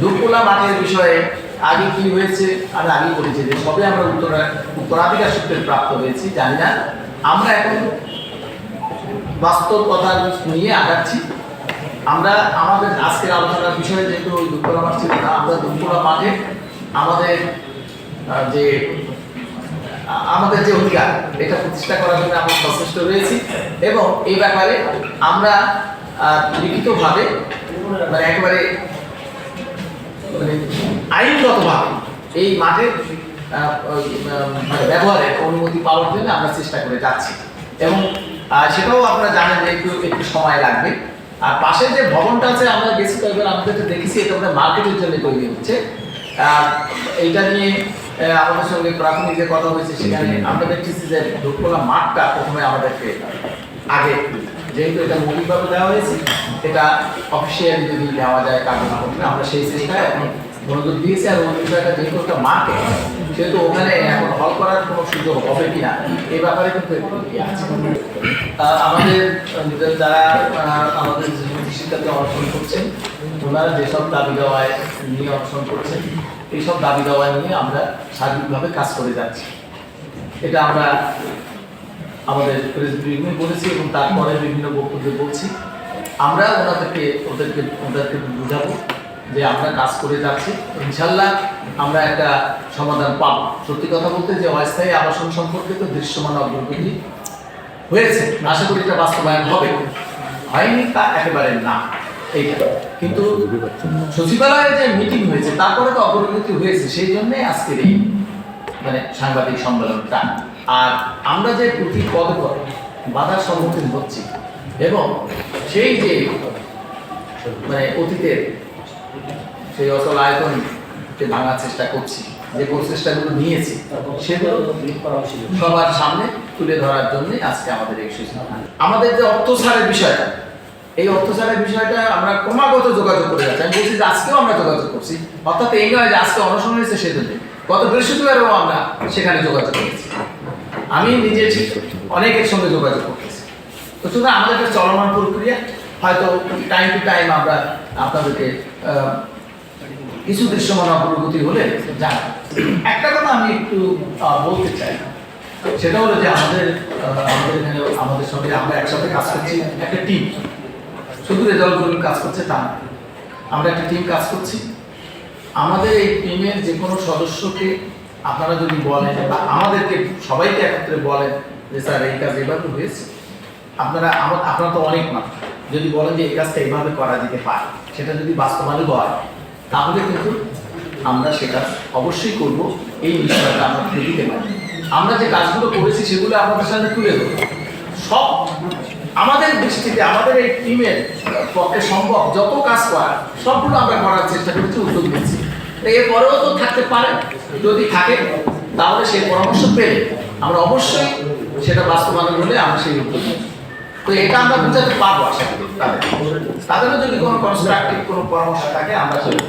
দুপুলা মাঠের বিষয়ে আগে কি হয়েছে আমি আগে বলেছি যে সবে আমরা উত্তরা উত্তরাধিকার সূত্রে প্রাপ্ত হয়েছি, জানি না। আমরা এখন বাস্তব কথা নিয়ে আগাচ্ছি। আমরা আমাদের আজকের আলোচনার বিষয়ে যেহেতু ওই দুপুরা মাঠ ছিল না, আমরা দুপুরা মাঠে আমাদের যে আমাদের যে অধিকার, এটা প্রতিষ্ঠা করার জন্য আমরা সচেষ্ট রয়েছি। এবং এই ব্যাপারে আমরা লিখিতভাবে মানে একেবারে আইনগতভাবে এই মাঠের মানে ব্যবহারের অনুমতি পাওয়ার জন্য আমরা চেষ্টা করে যাচ্ছি। এবং সেটাও আপনারা জানেন যে একটু একটু সময় লাগবে। আর পাশে যে ভবনটা আছে আমরা গেছি তো এবার আমাদের দেখেছি এটা আমরা মার্কেটের জন্য তৈরি হচ্ছে। এইটা নিয়ে আমাদের সঙ্গে প্রাথমিক যে কথা হয়েছে সেখানে আমরা দেখতেছি যে ঢুকপোলা মাঠটা প্রথমে আমাদেরকে আগে। যেহেতু এটা মৌলিকভাবে দেওয়া হয়েছে, এটা অফিসিয়ালি যদি দেওয়া যায় কাগজ আমরা সেই চেষ্টায় এখন মনোযোগ দিয়েছি আর ওই বিষয়টা যেহেতু একটা মার্কেট সেহেতু ওখানে এখন হল করার কোনো সুযোগ হবে কিনা, এই ব্যাপারে কিন্তু একটু ইয়ে আছে। আমাদের যারা আমাদের শিক্ষাতে অনশন করছেন, ওনারা যেসব দাবি দেওয়ায় নিয়ে অনশন করছেন, এইসব দাবি দেওয়া নিয়ে আমরা সার্বিকভাবে কাজ করে যাচ্ছি। এটা আমরা আমাদের প্রেসিডেন্ট বলেছি এবং তারপরে বিভিন্ন বক্তব্যে বলছি। আমরা ওনাদেরকে, ওদেরকে ওদেরকে বুঝাবো যে আমরা কাজ করে যাচ্ছি। ইনশাল্লাহ আমরা একটা সমাধান পাবো। সত্যি কথা বলতে যে অস্থায়ী আবাসন সম্পর্কিত দৃশ্যমান অগ্রগতি হয়েছে। আশা করি এটা বাস্তবায়ন হবে। হয়নি তা একেবারে না। এইটা। কিন্তু সচিবালয়ে যে মিটিং হয়েছে, তারপরে তো অগ্রগতি হয়েছে, সেই জন্যই আজকের এই মানে সাংবাদিক সম্মেলনটা। আর আমরা যে প্রতি পদে পদে বাধার সম্মুখীন হচ্ছি, এবং সেই যে মানে অতীতের সেই অচল আয়তনকে ভাঙার চেষ্টা করছি, যে প্রচেষ্টাগুলো নিয়েছি, সেগুলো সবার সামনে তুলে ধরার জন্য আজকে আমাদের এই সূচনা আমাদের যে অর্থসারের বিষয়টা, এই অর্থসারের বিষয়টা আমরা ক্রমাগত যোগাযোগ করে যাচ্ছি। আমি বলছি যে আজকেও আমরা যোগাযোগ করছি, অর্থাৎ এই নয় যে আজকে অনশন হয়েছে সেজন্য। গত বৃহস্পতিবারও আমরা সেখানে যোগাযোগ করেছি। আমি নিজে ঠিক অনেকের সঙ্গে যোগাযোগ করতেছি। তো সুতরাং আমাদের একটা চলমান প্রক্রিয়া, হয়তো টাইম টু টাইম আমরা আপনাদেরকে কিছু দৃশ্যমান অগ্রগতি হলে জানাব। একটা কথা আমি একটু বলতে চাই। সেটা হলো যে আমাদের আমাদের এখানে, আমাদের সঙ্গে আমরা একসাথে কাজ করছি, একটা টিম শুধু রেজাল্ট কাজ করছে তা। আমরা একটা টিম কাজ করছি। আমাদের এই টিমের যে কোনো সদস্যকে আপনারা যদি বলেন, বা আমাদেরকে সবাইকে একত্রে বলেন যে, স্যার, এই কাজ এভাবে হয়েছে। আপনারা, আমার, আপনারা তো অনেক মানুষ। যদি বলেন যে, এই কাজটা এইভাবে করা যেতে পারে। সেটা যদি বাস্তবায়ন হয়, তাহলে কিন্তু আমরা সেটা অবশ্যই করব। এই বিষয়টা আমরা দিতে পারি। আমরা যে কাজগুলো করেছি, সেগুলো আপনাদের সামনে তুলে ধরবো। সব আমাদের দৃষ্টিতে, আমাদের এই টিমের পক্ষে সম্ভব যত কাজ করা সবগুলো আমরা করার চেষ্টা করছি, উদ্যোগ নিচ্ছি। এরপরেও তো থাকতে পারে। যদি থাকে, তাহলে সেই পরামর্শ পেলে। আমরা অবশ্যই সেটা বাস্তবায়ন হলে আমরা সেই উদ্যোগ। তো এটা আমরা বুঝাতে পারব আশা করি তাদের। তাদেরও যদি কোনো কনস্ট্রাকটিভ কোনো পরামর্শ থাকে, আমরা সেটা